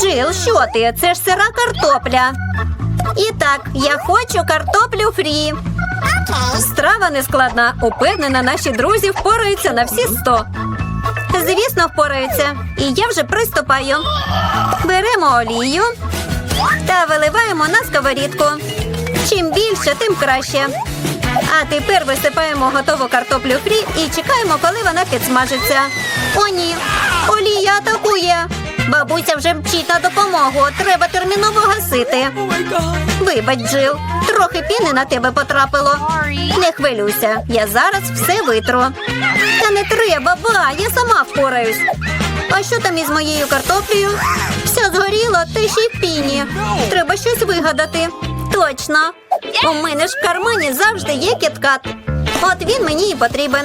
Джил, що ти? Це ж сира картопля. І так, я хочу картоплю фрі. Страва нескладна. Упевнена, наші друзі впораються на всі сто. Звісно, впораються. І я вже приступаю. Беремо олію та виливаємо на сковорідку. Чим більше, тим краще. А тепер висипаємо готову картоплю фрі і чекаємо, коли вона підсмажиться. О, ні, олія атакує. Бабуся вже мчить на допомогу. Треба терміново гасити. Вибач, Джил, трохи піни на тебе потрапило. Не хвилюйся, я зараз все витру. Та не треба, ба, я сама впораюсь. А що там із моєю картоплею? Все згоріло, та ще й піні. Треба щось вигадати. Точно. У мене ж в кармані завжди є кіткат. От він мені і потрібен.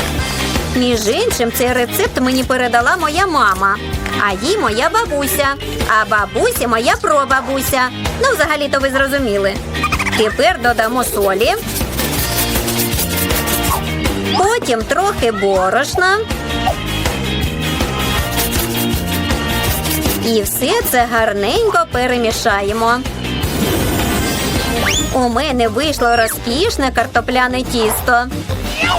Між іншим, цей рецепт мені передала моя мама, а їй моя бабуся, а бабусі моя прабабуся. Ну, взагалі-то ви зрозуміли. Тепер додамо солі. Потім трохи борошна. І все це гарненько перемішаємо. У мене вийшло розкішне картопляне тісто.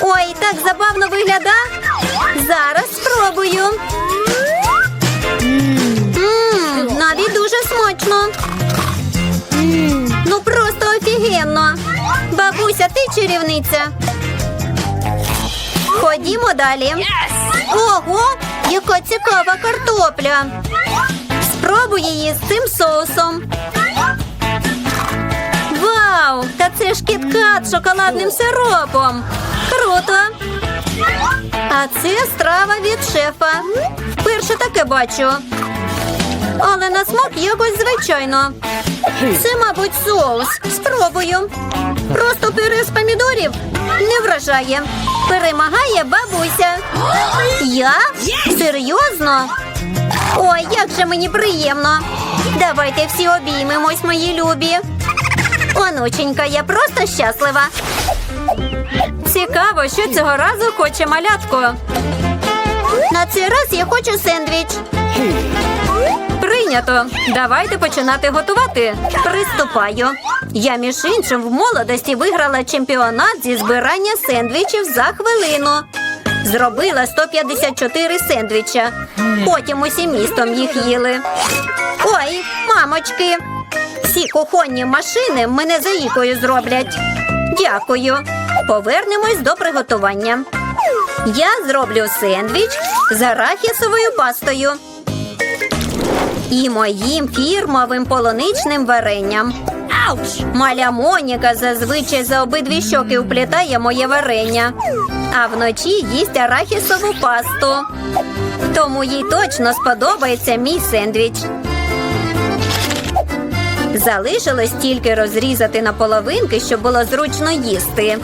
Ой, так забавно вигляда. Зараз спробую. Навіть дуже смачно. Ну просто офігенно. Бабуся, ти чарівниця. Ходімо далі. Ого, яка цікава картопля. Спробуй її з цим соусом. Вау! Та це ж кіткат з шоколадним сиропом. Круто! А це страва від шефа. Вперше таке бачу. Але на смак якось звичайно. Це, мабуть, соус. Спробую. Просто пюре з помідорів не вражає. Перемагає бабуся. Я? Серйозно? Ой, як же мені приємно. Давайте всі обіймемось, мої любі. Онученька, я просто щаслива. Цікаво, що цього разу хоче малятко. На цей раз я хочу сендвіч. Прийнято. Давайте починати готувати. Приступаю. Я, між іншим, в молодості виграла чемпіонат зі збирання сендвічів за хвилину. Зробила 154 сендвіча. Потім усім містом їх їли. Ой, мамочки. Всі кухонні машини мене заїкою зроблять. Дякую. Повернемось до приготування. Я зроблю сендвіч з арахісовою пастою і моїм фірмовим полуничним варенням. Маля Моніка зазвичай за обидві щоки уплітає моє варення, а вночі їсть арахісову пасту. Тому їй точно сподобається мій сендвіч. Залишилось тільки розрізати на половинки, щоб було зручно їсти.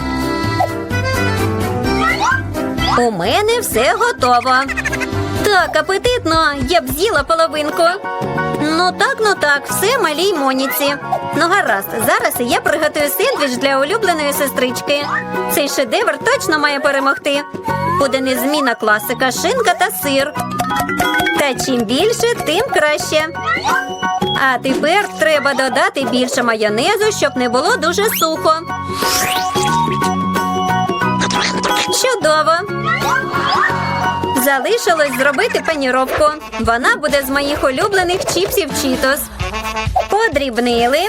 У мене все готово. Так, апетитно, я б з'їла половинку. Ну так, ну так, все малій Моніці. Ну гаразд, зараз я приготую сендвіч для улюбленої сестрички. Цей шедевр точно має перемогти. Буде незмінна класика, шинка та сир. Та чим більше, тим краще. А тепер треба додати більше майонезу, щоб не було дуже сухо. Чудово! Залишилось зробити паніровку. Вона буде з моїх улюблених чіпсів Чітос. Подрібнили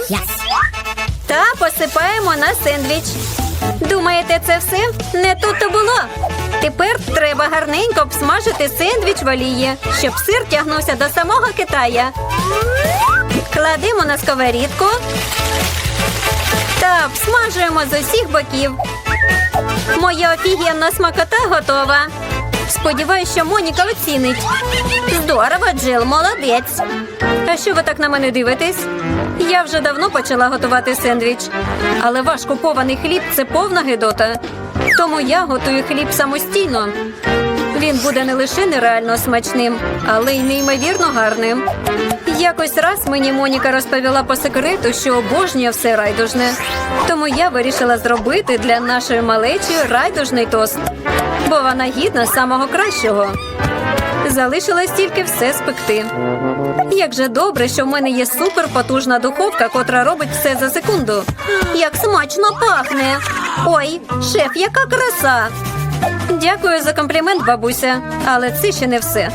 та посипаємо на сендвіч. Думаєте, це все? Не тут то було. Тепер треба гарненько обсмажити сендвіч в олії, щоб сир тягнувся до самого Китая. Кладемо на сковорідку та обсмажуємо з усіх боків. Моя офігенна смакота готова. Сподіваюсь, що Моніка оцінить. Здорово, Джил, молодець. А що ви так на мене дивитесь? Я вже давно почала готувати сендвіч, але ваш купований хліб це повна гидота. Тому я готую хліб самостійно. Він буде не лише нереально смачним, але й неймовірно гарним. Якось раз мені Моніка розповіла по секрету, що обожнює все райдужне. Тому я вирішила зробити для нашої малечі райдужний тост, бо вона гідна самого кращого. Залишилось тільки все спекти. Як же добре, що в мене є суперпотужна духовка, котра робить все за секунду. Як смачно пахне. Ой, шеф, яка краса! Дякую за комплімент, бабуся, але це ще не все.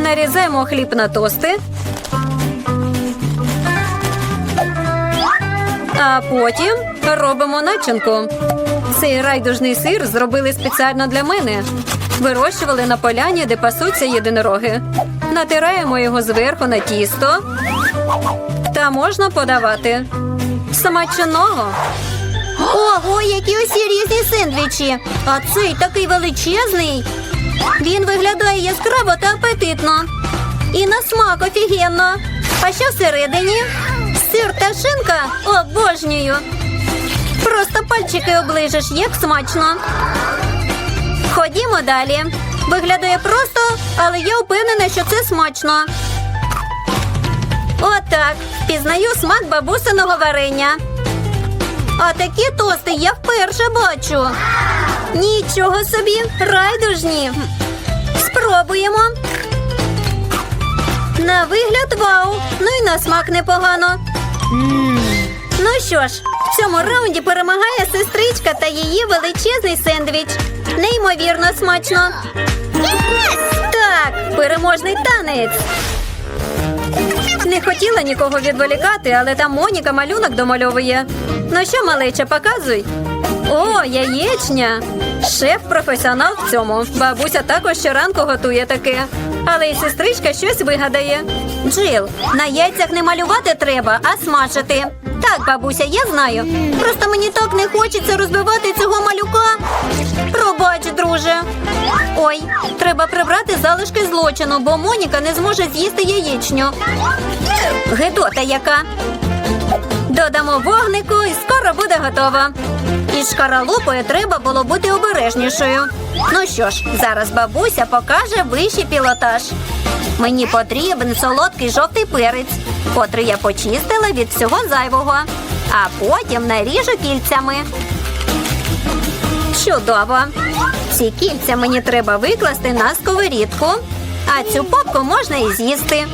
Нарізаємо хліб на тости. А потім робимо начинку. Цей райдужний сир зробили спеціально для мене. Вирощували на поляні, де пасуться єдинороги. Натираємо його зверху на тісто. Та можна подавати. Смачного. Ого, які усі різні сендвічі. А цей такий величезний. Він виглядає яскраво та апетитно. І на смак офігенно. А що всередині? Сир та шинка? Обожнюю. Просто пальчики оближеш, як смачно. Ходімо далі. Виглядає просто, але я впевнена, що це смачно. Отак. Впізнаю смак бабусиного варення. А такі тости я вперше бачу. Нічого собі, райдужні. Спробуємо. На вигляд вау. Ну і на смак непогано. Ну що ж, в цьому раунді перемагає сестричка та її величезний сендвіч. Неймовірно смачно. Так, переможний танець. Не хотіла нікого відволікати, але там Моніка малюнок домальовує. Ну що, малеча, показуй. О, яєчня. Шеф професіонал в цьому. Бабуся також щоранку готує таке. Але й сестричка щось вигадає. Джил, на яйцях не малювати треба, а смажити. Так, бабуся, я знаю. Просто мені так не хочеться розбивати цього малюка. Пробач, друже. Ой, треба прибрати залишки злочину, бо Моніка не зможе з'їсти яєчню. Гедота яка. До Додамо вогнику і скоро буде готово. Із шкаралупою треба було бути обережнішою. Ну що ж, зараз бабуся покаже вищий пілотаж. Мені потрібен солодкий жовтий перець, котрий я почистила від всього зайвого, а потім наріжу кільцями. Чудово! Ці кільця мені треба викласти на сковорідку, а цю попку можна і з'їсти.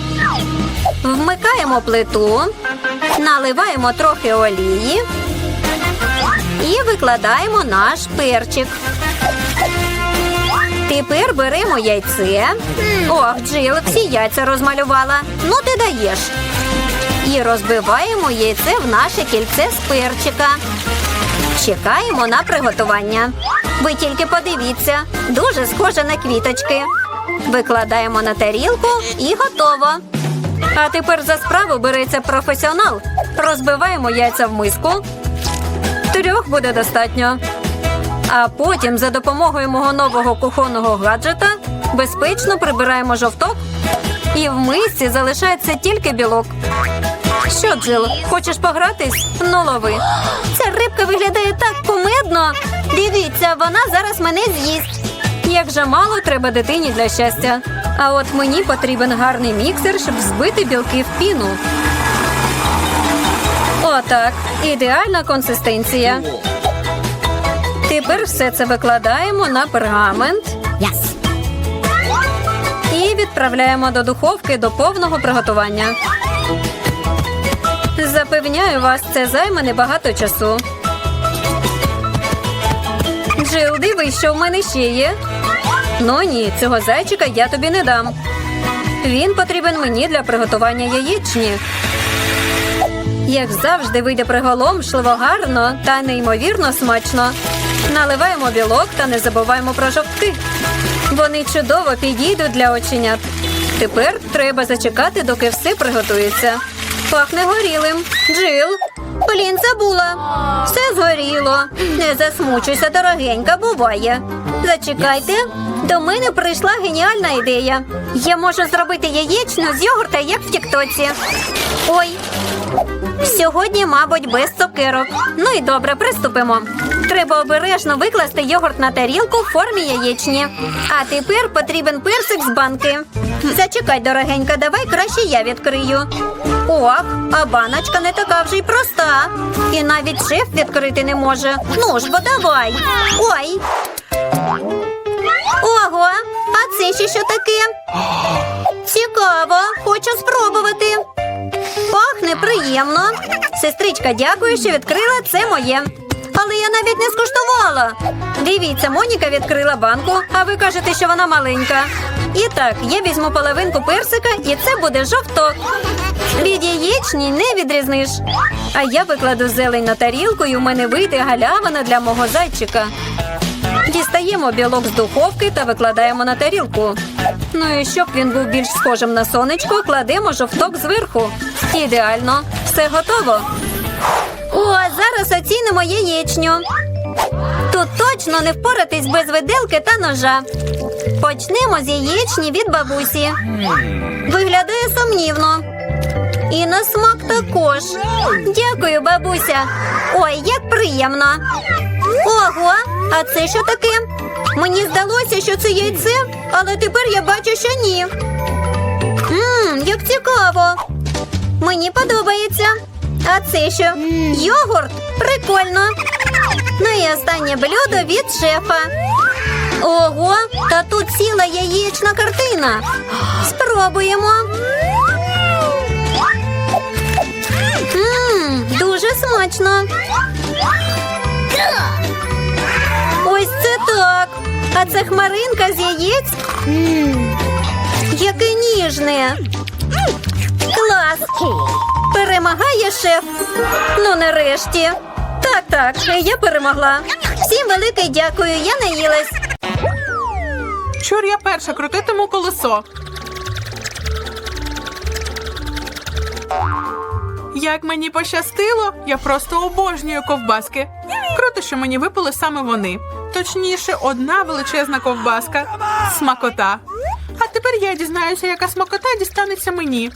Вмикаємо плиту, наливаємо трохи олії і викладаємо наш перчик. Тепер беремо яйце. Ох, Джил, всі яйця розмалювала. Ну ти даєш. І розбиваємо яйце в наше кільце з перчика. Чекаємо на приготування. Ви тільки подивіться, дуже схоже на квіточки. Викладаємо на тарілку і готово. А тепер за справу береться професіонал. Розбиваємо яйця в миску. Трьох буде достатньо. А потім за допомогою мого нового кухонного гаджета безпечно прибираємо жовток. І в мисці залишається тільки білок. Що, Джил, хочеш погратись? Ну лови. Ця рибка виглядає так кумедно. Дивіться, вона зараз мене з'їсть. Як же мало треба дитині для щастя. А от мені потрібен гарний міксер, щоб збити білки в піну. Отак. Ідеальна консистенція. Тепер все це викладаємо на пергамент. І відправляємо до духовки до повного приготування. Запевняю вас, це займе небагато часу. Джил, дивись, що в мене ще є. Ну ні, цього зайчика я тобі не дам. Він потрібен мені для приготування яєчні. Як завжди, вийде приголомшливо гарно та неймовірно смачно. Наливаємо білок та не забуваємо про жовтки. Вони чудово підійдуть для оченят. Тепер треба зачекати, доки все приготується. Пахне горілим. Джил. Блін, забула. Все згоріло. Не засмучуйся, дорогенька, буває. Зачекайте. До мене прийшла геніальна ідея. Я можу зробити яєчню з йогурта, як в тіктоці. Ой, Сьогодні, мабуть, без цукерок. Ну і добре, приступимо. Треба обережно викласти йогурт на тарілку в формі яєчні. А тепер потрібен персик з банки. Зачекай, дорогенька, давай краще я відкрию. Ох, а баночка не така вже й проста. І навіть шеф відкрити не може. Ну ж, бо давай. Ой. Ого, а це ще що таке? Цікаво, хочу спробувати. Пахне приємно. Сестричка, дякую, що відкрила це моє. Але я навіть не скуштувала. Дивіться, Моніка відкрила банку, а ви кажете, що вона маленька. І так, я візьму половинку персика, і це буде жовток. Від яєчні не відрізниш. А я викладу зелень на тарілку, і у мене вийде галявина для мого зайчика. Дістаємо білок з духовки та викладаємо на тарілку. Ну і щоб він був більш схожим на сонечко, кладемо жовток зверху. Ідеально, все готово. О, зараз оцінимо яєчню. Тут точно не впоратись без виделки та ножа. Почнемо з яєчні від бабусі. Виглядає сумнівно. І на смак також. Дякую, бабуся. Ой, як приємно. Ого, а це що таке? Мені здалося, що це яйце, але тепер я бачу, що ні. Ммм, як цікаво. Мені подобається. А це що? Йогурт? Прикольно. Ну і останнє блюдо від шефа. Ого, та тут ціла яєчна картина. Спробуємо. Ммм, дуже смачно. Ось це так. А це хмаринка з яєць. Яке ніжне. Клас. Перемагає шеф. Ну, нарешті. Так, так, я перемогла. Всім велике дякую, я наїлась. Чур я перша крутитиму колесо. Як мені пощастило, я просто обожнюю ковбаски. Круто, що мені випали саме вони. Точніше, одна величезна ковбаска. Смакота. А тепер я дізнаюся, яка смакота дістанеться мені.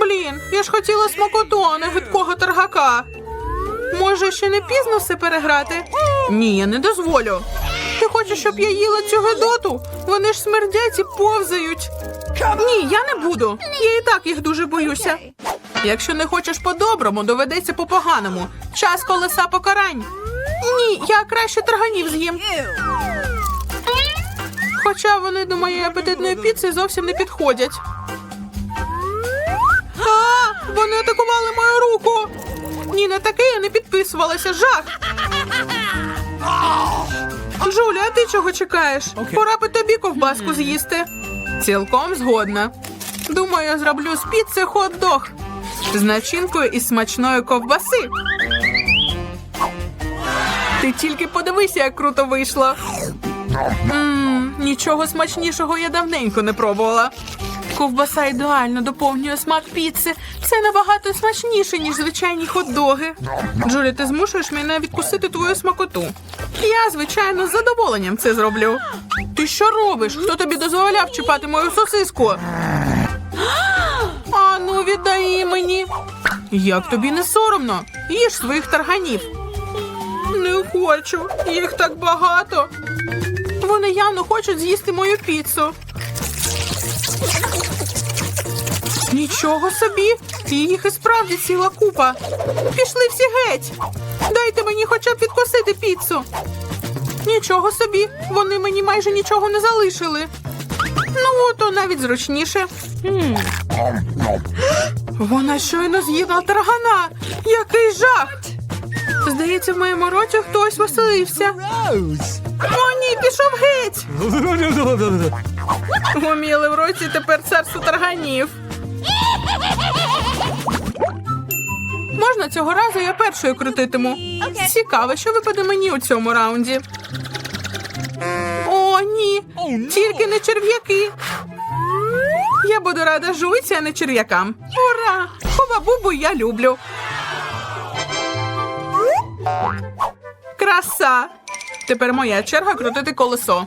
Блін, я ж хотіла смакоту, а не гидкого торгака. Може, ще не пізно все переграти? Ні, я не дозволю. Ти хочеш, щоб я їла цю гидоту? Вони ж смердять і повзають. Ні, я не буду. Я і так їх дуже боюся. Якщо не хочеш по-доброму, доведеться по-поганому. Час колеса покарань. Ні, я краще тарганів з'їм. Хоча вони до моєї апетитної піци зовсім не підходять. А, вони атакували мою руку. Ні, на таке я не підписувалася. Жах. Жуля, а ти чого чекаєш? Пора би тобі ковбаску з'їсти. Цілком згодна. Думаю, я зроблю з піци хот-дог з начинкою із смачної ковбаси. Ти тільки подивися, як круто вийшло. Мм, нічого смачнішого я давненько не пробувала. Ковбаса ідеально доповнює смак піци. Це набагато смачніше, ніж звичайні хот-доги. Джулі, ти змушуєш мене відкусити твою смакоту. Я, звичайно, з задоволенням це зроблю. Ти що робиш? Хто тобі дозволяв чіпати мою сосиску? Віддай мені. Як тобі не соромно? Їж своїх тарганів. Не хочу, їх так багато. Вони явно хочуть з'їсти мою піцу. Нічого собі, їх і справді ціла купа. Пішли всі геть. Дайте мені хоча б відкусити піцу. Нічого собі, вони мені майже нічого не залишили. Ну, то навіть зручніше. Вона щойно з'їла таргана. Який жах! Здається, в моєму роті хтось веселився. О, ні, пішов геть! Гоміли в роті тепер царство тарганів. Можна цього разу я першою крутитиму. Цікаво, що випаде мені у цьому раунді. Тільки не черв'яки. Я буду рада жуйці, а не черв'якам. Ура! Хова-бубу я люблю. Краса! Тепер моя черга крутити колесо.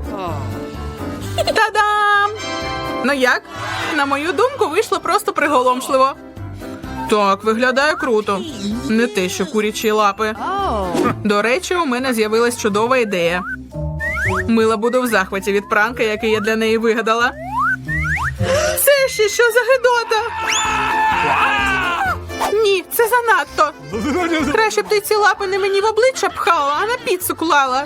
Та-дам! Ну як? На мою думку, вийшло просто приголомшливо. Так, виглядає круто. Не те, що курячі лапи. До речі, у мене з'явилась чудова ідея. Мила буде в захваті від пранка, який я для неї вигадала. Це ще що за гидота? Ні, це занадто. Краще б ти ці лапи не мені в обличчя пхала, а на піцу клала.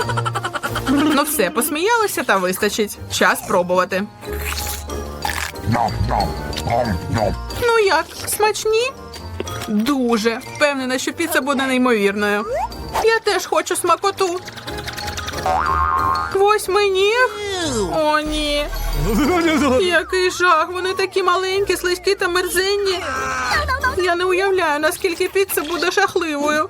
Ну все, посміялися та вистачить. Час пробувати. Ну як, смачні? Дуже. Впевнена, що піца буде неймовірною. Я теж хочу смакоту. Восьминіг? О, ні. Який жах, вони такі маленькі, слизькі та мерзенні. Я не уявляю, наскільки піца буде жахливою.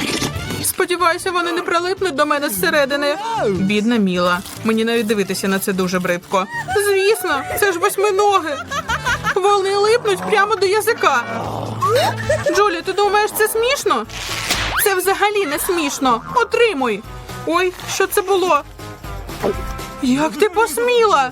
Сподіваюся, вони не прилипнуть до мене зсередини. Бідна Міла. Мені навіть дивитися на це дуже бридко. Звісно, це ж восьминоги. Вони липнуть прямо до язика. Джулі, ти думаєш, це смішно? Це взагалі не смішно. Отримуй. Ой, що це було? Як ти посміла?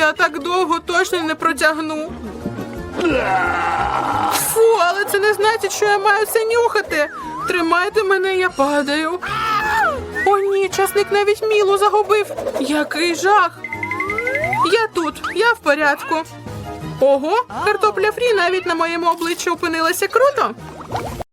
Я так довго точно не протягну. Фу, але це не значить, що я маю це нюхати. Тримайте мене, я падаю. О, ні, часник навіть мілу загубив. Який жах. Я тут, я в порядку. Ого, картопля фрі навіть на моєму обличчі опинилася круто.